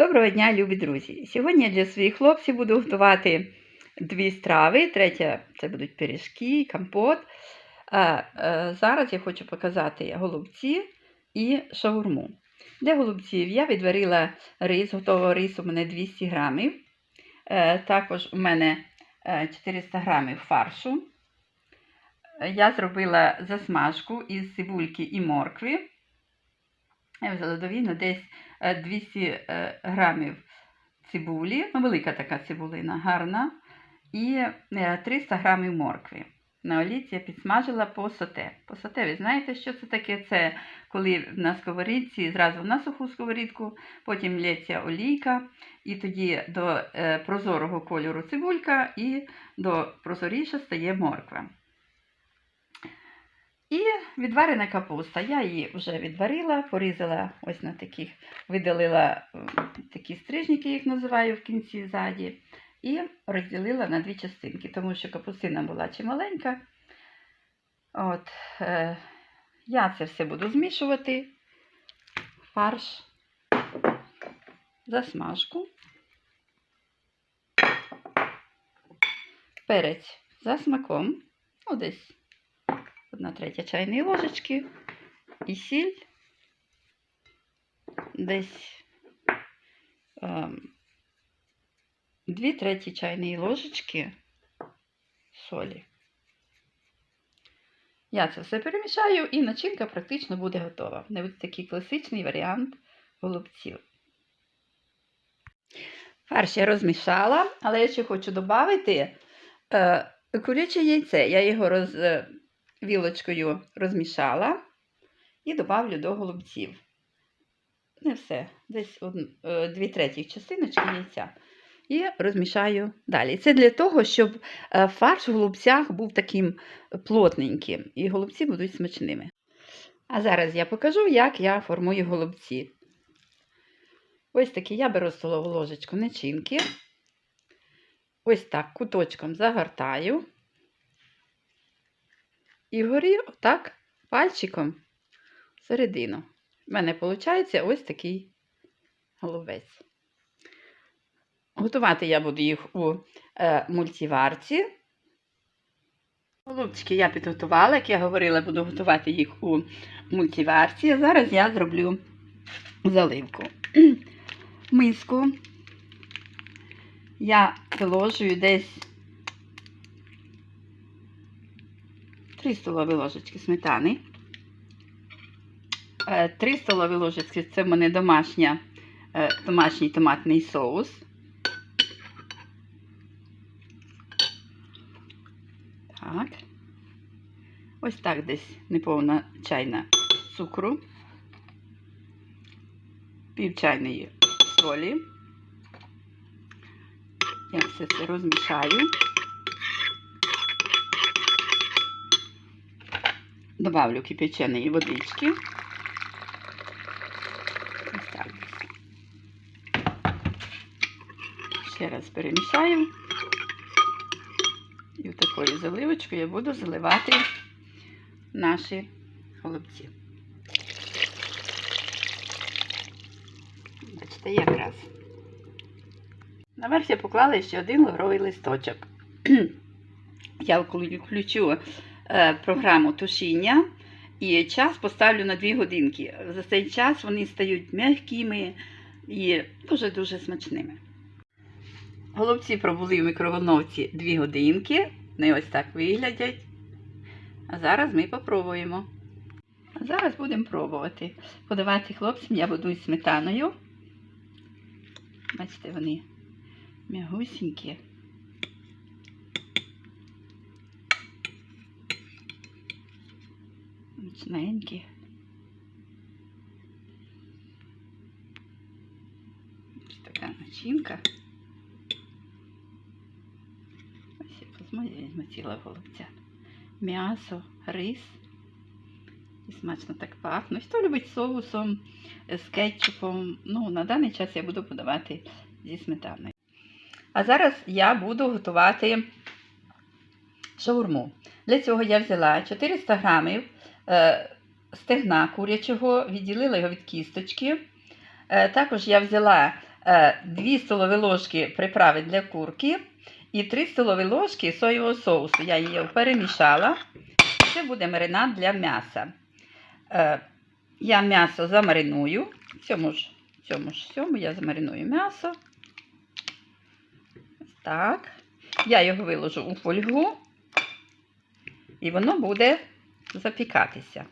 Доброго дня, любі друзі! Сьогодні я для своїх хлопців буду готувати дві страви. Третя це будуть пиріжки, компот. А е, зараз я хочу показати голубці і шаурму. Для голубців я відварила рис, готового рису у мене 200 грамів. Е, також у мене е, 400 грамів фаршу. Е, Я зробила засмажку із цибульки і моркви. Я взяла довільно десь е, 200 е, грамів цибулі, ну велика така цибулина, гарна, і е, 300 грамів моркви. На оліці я підсмажила по соте. По соте, ви знаєте, що це таке? Це коли на сковорідці, зразу на суху сковорідку, потім лється олійка, і тоді до е, прозорого кольору цибулька, і до прозоріше стає морква. І відварена капуста. Я її вже відварила, порізала ось на таких, видалила такі стрижники, їх називаю в кінці ззаді, і розділила на дві частинки, тому що капустина була чималенька. От, е, я це все буду змішувати. Фарш, засмажку, перець за смаком, ну, десь одна третя чайної ложечки і сіль, десь ем, дві треті чайної ложечки солі. Я це все перемішаю і начинка практично буде готова. Не ось такий класичний варіант голубців. Фарш я розмішала, але я ще хочу додати е, куряче яйце. Я його роз, е, вілочкою розмішала і додавлю до голубців. Не все, десь е, дві треті частиночки яйця. І розмішаю далі. Це для того, щоб е, фарш в голубцях був таким плотненьким, і голубці будуть смачними. А зараз я покажу, як я формую голубці. Ось такі я беру столову ложечку начинки. Ось так куточком загортаю. І вгорі отак пальчиком всередину. У мене виходить ось такий голубець. Готувати я буду їх у е, мультиварці. Голубчики я підготувала, як я говорила, буду готувати їх у мультиварці. А зараз я зроблю заливку. Миску я виложую десь 3 столові ложечки сметани. 3 столові ложечки це в мене домашня, е, домашній томатний соус. Так. Ось так десь неповна чайна цукру, пів чайної солі. Я все це розмішаю. Добавлю кипяченої водички. Ось так. Ще раз перемішаю. І в такою заливочкою я буду заливати наші голубці. Бачите, якраз. Наверх я поклала ще один лавровий листочок. Я включу програму тушіння і час поставлю на 2 годинки. За цей час вони стають м'якими і дуже-дуже смачними. Голубці пробули в мікроволновці 2 годинки. Вони ось так виглядять. А зараз ми попробуємо. Зараз будемо пробувати. Подавати хлопцям я буду із сметаною. Бачите, вони м'ягусінькі. Мічненькі. Ось така начинка. Ось я ціла голубця. М'ясо, рис. І смачно так пахне. Хто любить соусом, з кетчупом. Ну, на даний час я буду подавати зі сметаною. А зараз я буду готувати шаурму. Для цього я взяла 400 грамів стегна курячого, відділила його від кісточки. Е, також я взяла 2 столові ложки приправи для курки і 3 столові ложки соєвого соусу. Я її перемішала. Це буде маринад для м'яса. Е, Я м'ясо замариную. В цьому ж, цьому ж всьому я замариную м'ясо. Так. Я його виложу у фольгу, і воно буде запікатися.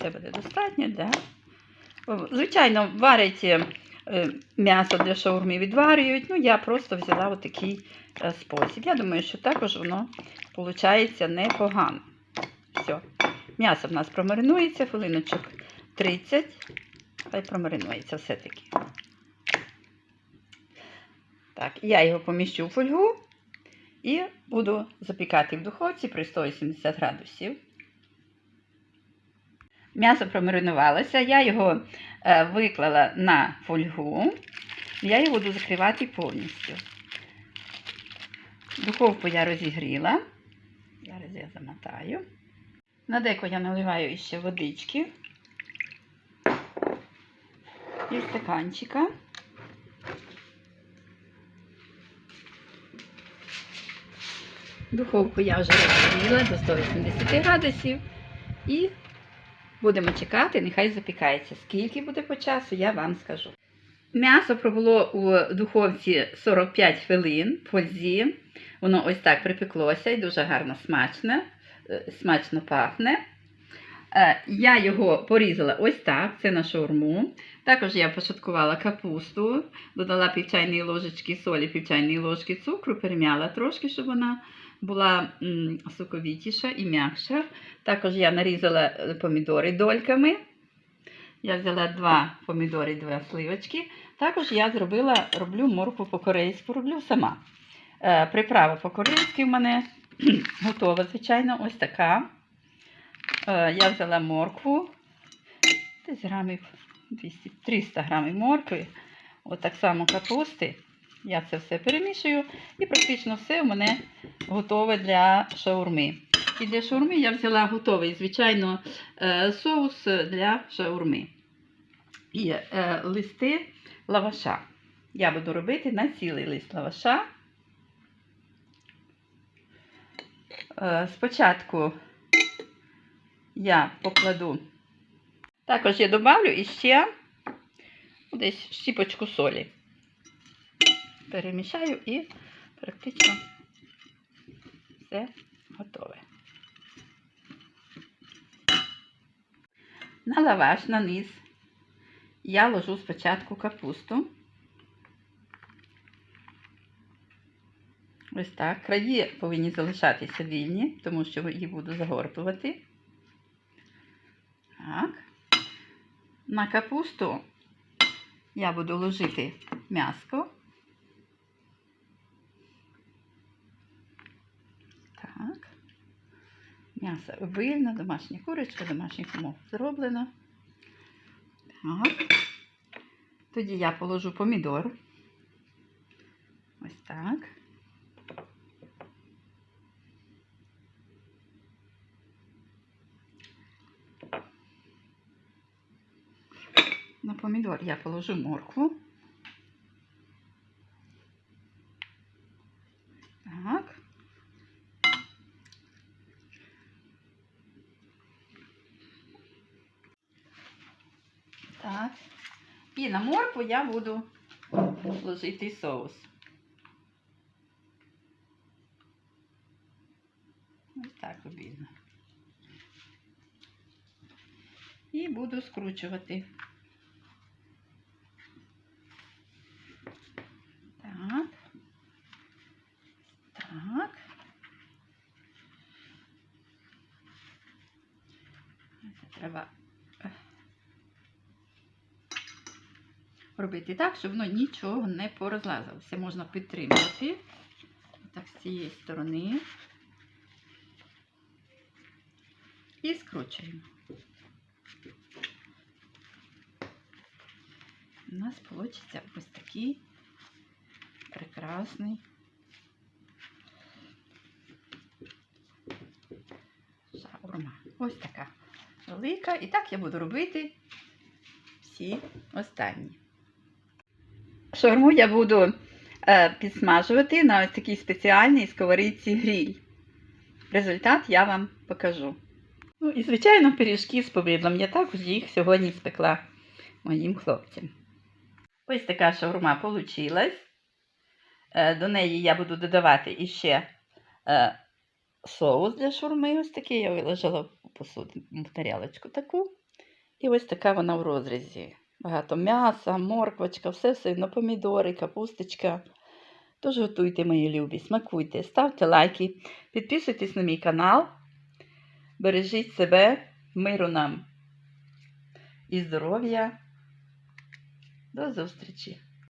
Це буде достатньо для. Звичайно, варять е, м'ясо для шаурми відварюють. Ну, я просто взяла отакий е, спосіб. Я думаю, що також воно виходить непогано. Все. М'ясо в нас промаринується, хвилиночок 30. Хай промаринується все-таки. Так, я його поміщу в фольгу і буду запікати в духовці при 180 градусів. М'ясо промаринувалося, я його е, виклала на фольгу. Я його буду закривати повністю. Духовку я розігріла. Зараз я замотаю. На деко я наливаю ще водички і стаканчика. Духовку я вже розігріла до 180 градусів. І будемо чекати, нехай запікається. Скільки буде по часу, я вам скажу. М'ясо пробуло у духовці 45 хвилин в фользі. Воно ось так припеклося і дуже гарно смачне, е, смачно пахне. Е, Я його порізала ось так, це на шаурму. Також я пошаткувала капусту, додала пів ложечки солі, пів ложки цукру, перем'яла трошки, щоб вона була соковітіша і м'якша. Також я нарізала е, помідори дольками. Я взяла два помідори, два сливочки. Також я зробила, роблю моркву по-корейську, роблю сама. Е, приправа по-корейськи в мене готова, звичайно, ось така. Е, я взяла моркву, десь грамів 200, 300 грамів моркви, от так само капусти. Я це все перемішую і практично все у мене готове для шаурми. І для шаурми я взяла готовий, звичайно, е, соус для шаурми. І е, листи лаваша. Я буду робити на цілий лист лаваша. Е, Спочатку я покладу. Також я добавлю іще десь щіпочку солі. Перемішаю і практично все готове. На лаваш на низ я ложу спочатку капусту. Ось так. Краї повинні залишатися вільні, тому що її буду загортувати. Так. На капусту я буду ложити м'яско. М'ясо обильне, домашня курочка, домашніх умов зроблено. Так. Тоді я положу помідор. Ось так. На помідор я положу моркву. Так. Так. І на моркву я буду ложити соус. Ось так обідно. І буду скручувати. Так. Так. Це треба е, робити так, щоб воно нічого не порозлазилося. Можна підтримувати. Так, з цієї сторони. І скручуємо. У нас вийде ось такий прекрасний шаурма. Ось така велика. І так я буду робити всі останні. Шаурму я буду е, підсмажувати на ось такій спеціальній сковорідці гріль. Результат я вам покажу. Ну і, звичайно, пиріжки з повидлом. Я також їх сьогодні спекла моїм хлопцям. Ось така шаурма получилась. Е, До неї я буду додавати іще е, соус для шаурми. Ось такий я виложила в посуд, в тарілочку таку. І ось така вона в розрізі. Багато м'яса, морквочка, все сильно, помідори, капусточка. Тож готуйте, мої любі, смакуйте, ставте лайки, підписуйтесь на мій канал. Бережіть себе, миру нам і здоров'я. До зустрічі!